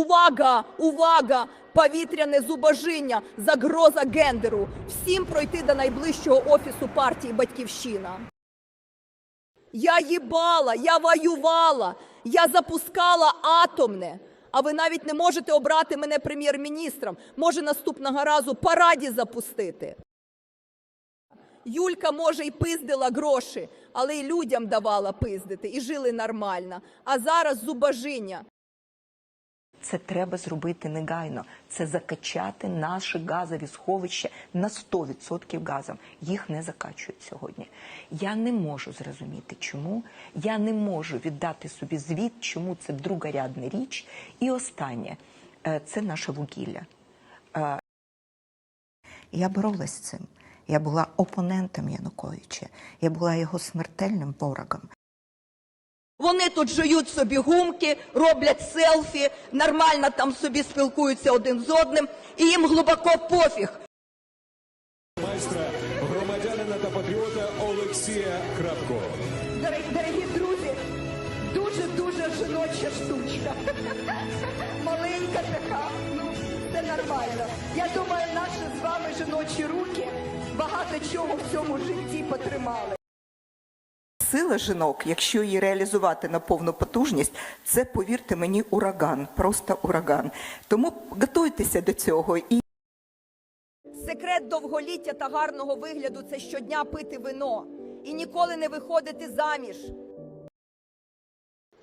Увага! Увага! Повітряне зубожіння, загроза гендеру. Всім пройти до найближчого офісу партії Батьківщина. Я їбала, я воювала, я запускала атомне. А ви навіть не можете обрати мене прем'єр-міністром. Може наступного разу параді запустити. Юлька, може, і пиздила гроші, але й людям давала пиздити, і жили нормально. А зараз зубожіння. Це треба зробити негайно. Це закачати наші газові сховища на 100% газом. Їх не закачують сьогодні. Я не можу зрозуміти, чому. Я не можу віддати собі звіт, чому це другорядна річ. І останнє е, це наше вугілля. Е, Я боролась з цим. Я була опонентом Януковича. Я була його смертельним ворогом. Вони тут жують собі гумки, роблять селфі, нормально там собі спілкуються один з одним, і їм глибоко пофіг. майстра, громадянина та патріота Олексія Крапко. Дорогі, дорогі друзі, дуже-дуже жіноча штучка. Маленька така, ну це нормально. Я думаю, наші з вами жіночі руки багато чого в цьому житті потримали. Сила жінок, якщо її реалізувати на повну потужність, це повірте мені, ураган, просто ураган. Тому готуйтеся до цього і Секрет довголіття та гарного вигляду це щодня пити вино і ніколи не виходити заміж.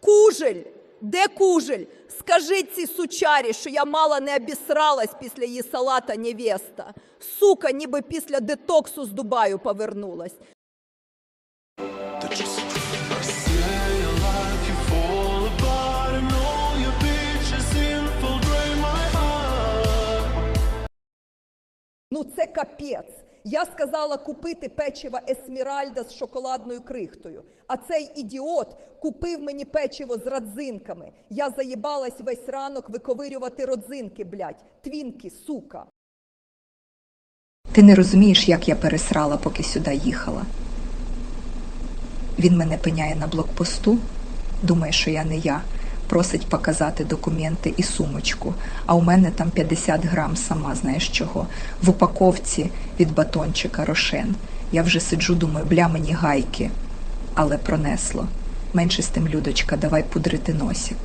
Кужель! Де кужель? Скажіть цій сучарі, що я мало не обісралась після її салата невеста. Сука, ніби після детоксу з Дубаю повернулась. Ну це капець. Я сказала купити печиво Есміральда з шоколадною крихтою. А цей ідіот купив мені печиво з родзинками. Я заїбалась весь ранок виковирювати родзинки, блядь. Твінки, сука. Ти не розумієш, як я пересрала, поки сюди їхала. Він мене пиняє на блокпосту, думає, що я не я, просить показати документи і сумочку. А у мене там 50 грам, сама знаєш чого. В упаковці від батончика Рошен. Я вже сиджу, думаю, бля мені гайки. Але пронесло. Менше з тим, Людочка, давай пудрити носик.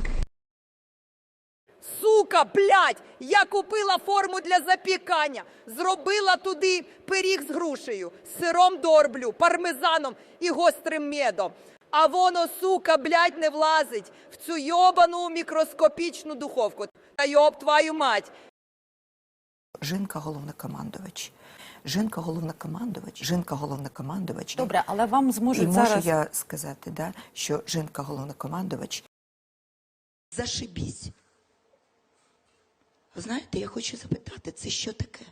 Сука, блядь! Я купила форму для запікання, зробила туди пиріг з грушею, сиром дорблю, пармезаном і гострим медом. А воно, сука, блядь, не влазить в цю йобану мікроскопічну духовку. Та йоб твою мать! жінка головнокомандувач. Жінка головнокомандувач, жінка головнокомандувач. Добре, але вам І зможуть можу я сказати, да, що жінка головнокомандувач. Зашибісь. Ви знаєте, я хочу запитати, це що таке?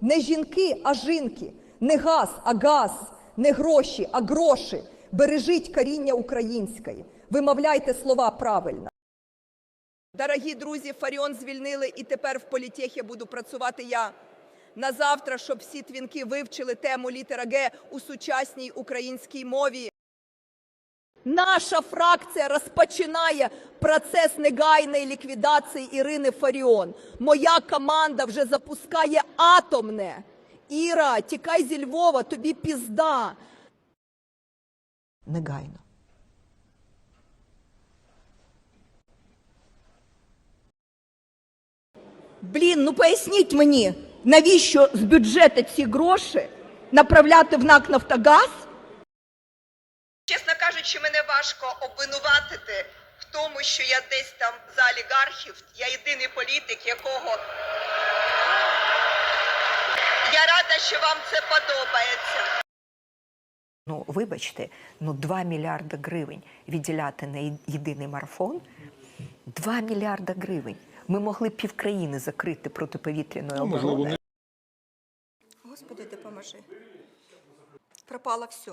Не жінки, а жінки, не газ, а газ, не гроші, а гроші. Бережіть коріння української. Вимовляйте слова правильно. Дорогі друзі, Фаріон звільнили, і тепер в політехі буду працювати я. На завтра, щоб всі твінки вивчили тему літера Г у сучасній українській мові. Наша фракція розпочинає процес негайної ліквідації Ірини Фаріон. Моя команда вже запускає атомне. Іра, тікай зі Львова, тобі пізда. Негайно. Блін, ну поясніть мені, навіщо з бюджету ці гроші направляти в НАК Нафтогаз? Чесно кажучи, мене важко обвинуватити в тому, що я десь там за олігархів. Я єдиний політик, якого я рада, що вам це подобається. Ну, вибачте, ну 2 мільярда гривень відділяти на єдиний марафон. 2 мільярда гривень. Ми могли півкраїни закрити протиповітряною обороною. Господи, допоможи. Пропало все.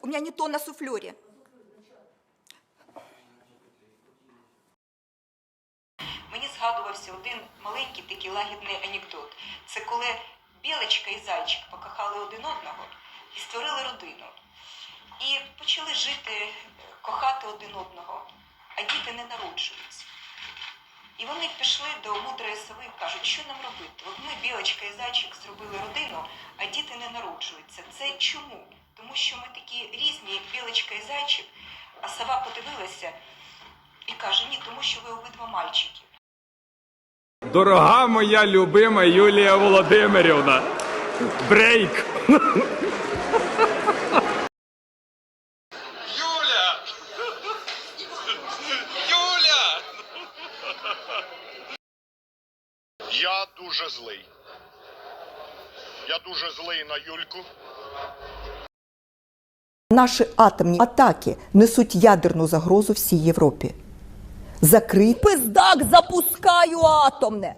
У мене не то на суфльорі. Мені згадувався один маленький такий лагідний анекдот. Це коли білочка і зайчик покохали один одного і створили родину. І почали жити, е, кохати один одного. а діти не народжуються. І вони пішли до мудрої сови і кажуть, що нам робити? От ми, білочка і зайчик, зробили родину, а діти не народжуються. Це чому? Тому що ми такі різні, як білочка і зайчик, а сова подивилася і каже, ні, тому що ви обидва мальчики. Дорога моя любима Юлія Володимирівна. Брейк. Юля! Юля! Я дуже злий. Я дуже злий на Юльку. Наші атомні атаки несуть ядерну загрозу всій Європі. Закрий Пиздак запускаю атомне.